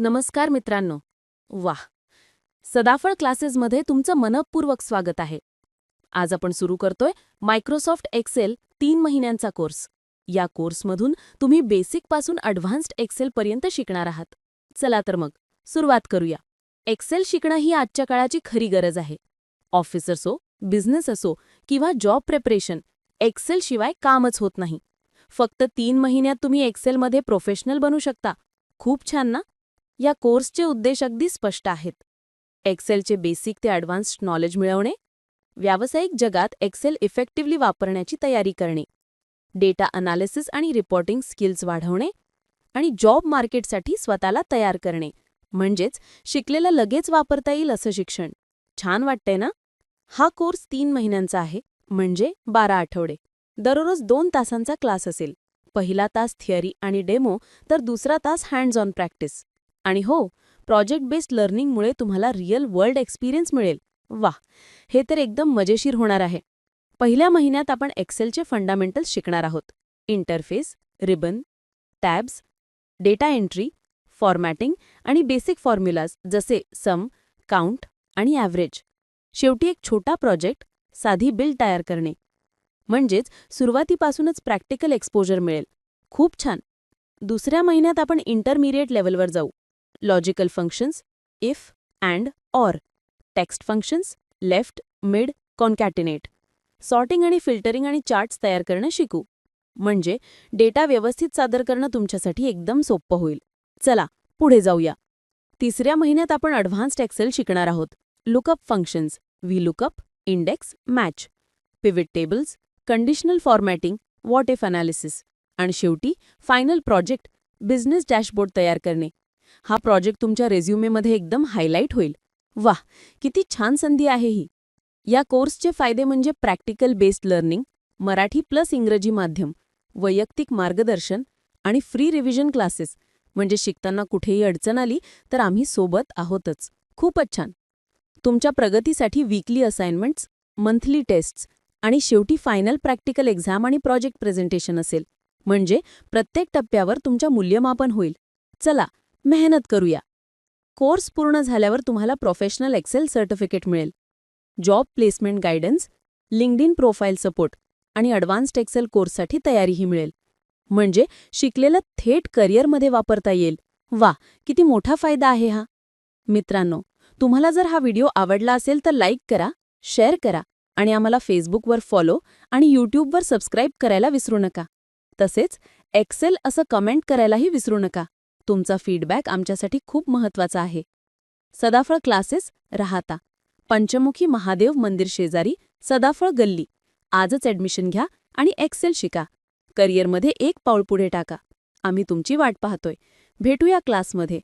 नमस्कार मित्रांनो. वाह! सदाफळ क्लासेसमध्ये तुमचं मनपूर्वक स्वागत आहे. आज आपण सुरू करतोय मायक्रोसॉफ्ट एक्सेल तीन महिन्यांचा कोर्स. या कोर्समधून तुम्ही बेसिकपासून अडव्हान्स्ड एक्सेलपर्यंत शिकणार आहात. चला तर मग सुरुवात करूया. एक्सेल शिकणं ही आजच्या काळाची खरी गरज आहे. ऑफिस असो बिझनेस असो किंवा जॉब प्रिपरेशन एक्सेल शिवाय कामच होत नाही. फक्त तीन महिन्यात तुम्ही एक्सेलमध्ये प्रोफेशनल बनू शकता. खूप छान ना? या कोर्सचे उद्देश अगदी स्पष्ट आहेत. एक्सेलचे बेसिक ते ॲडव्हान्स्ड नॉलेज मिळवणे व्यावसायिक जगात एक्सेल इफेक्टिव्हली वापरण्याची तयारी करणे डेटा अनालिसिस आणि रिपोर्टिंग स्किल्स वाढवणे आणि जॉब मार्केटसाठी स्वतःला तयार करणे म्हणजेच शिकलेलं लगेच वापरता येईल असं शिक्षण. छान वाटतंय ना? हा कोर्स तीन महिन्यांचा आहे म्हणजे बारा आठवडे. दररोज दोन तासांचा क्लास असेल. पहिला तास थिअरी आणि डेमो तर दुसरा तास हँड्स ऑन प्रॅक्टिस आणि हो प्रोजेक्ट बेस्ड लर्निंगमुळे तुम्हाला रिअल वर्ल्ड एक्सपिरियन्स मिळेल. वा हे तर एकदम मजेशीर होणार आहे. पहिल्या महिन्यात आपण एक्सेलचे फंडामेंटल्स शिकणार आहोत. Interface ribbon tabs data entry formatting आणि बेसिक फॉर्म्युलाज जसे सम काउंट आणि ॲव्हरेज शेवटी एक छोटा प्रोजेक्ट साधी बिल तयार करणे. म्हणजेच सुरुवातीपासूनच प्रॅक्टिकल एक्सपोजर मिळेल. खूप छान. दुसऱ्या महिन्यात आपण इंटरमिडिएट लेवलवर जाऊ. Logical functions if and or text functions left mid concatenate. Sorting आणि फिल्टरिंग आणि चार्ट्स तयार करणं शिकू. म्हणजे डेटा व्यवस्थित सादर करणं तुमच्यासाठी एकदम सोपं होईल. चला पुढे जाऊया. तिसऱ्या महिन्यात आपण अडव्हान्स्ड एक्सेल शिकणार आहोत. Lookup functions V lookup index match pivot tables conditional formatting what if analysis आणि शेवटी फायनल प्रोजेक्ट बिझनेस डॅशबोर्ड तयार करणे. हा प्रोजेक्ट तुमच्या रेझ्युमेमध्ये एकदम हायलाईट होईल. वाह किती छान संधी आहे ही. या कोर्सचे फायदे म्हणजे practical based learning Marathi plus इंग्रजी माध्यम वैयक्तिक मार्गदर्शन आणि फ्री रिव्हिजन क्लासेस म्हणजे शिकताना कुठेही अडचण आली तर आम्ही सोबत आहोतच. खूपच छान. तुमच्या प्रगतीसाठी वीकली असाइनमेंट्स मंथली टेस्ट्स आणि शेवटी फायनल प्रॅक्टिकल एक्झाम आणि प्रोजेक्ट प्रेझेंटेशन असेल. म्हणजे प्रत्येक टप्प्यावर तुमच्या मूल्यमापन होईल. चला मेहनत करूया. कोर्स पूर्ण झाल्यावर तुम्हाला प्रोफेशनल एक्सेल सर्टिफिकेट मिळेल. Job placement guidance linked profile support आणि अडव्हान्स्ड एक्सेल कोर्ससाठी तयारीही मिळेल. म्हणजे शिकलेलं थेट करिअरमध्ये वापरता येईल. वा किती मोठा फायदा आहे हा. मित्रांनो तुम्हाला जर हा व्हिडिओ आवडला असेल तर लाईक करा शेअर करा आणि आम्हाला फेसबुकवर फॉलो आणि यूट्यूबवर सबस्क्राईब करायला विसरू नका. तसेच एक्सेल असं कमेंट करायलाही विसरू नका. तुमचा फीडबॅक आमच्यासाठी खूप महत्त्वाचा आहे. सदाफळ क्लासेस राहता. पंचमुखी महादेव मंदिर शेजारी सदाफळ गल्ली. आजच ॲडमिशन घ्या आणि एक्सेल शिका. करिअरमध्ये एक पाऊल पुढे टाका. आम्ही तुमची वाट पाहतोय. भेटूया क्लासमध्ये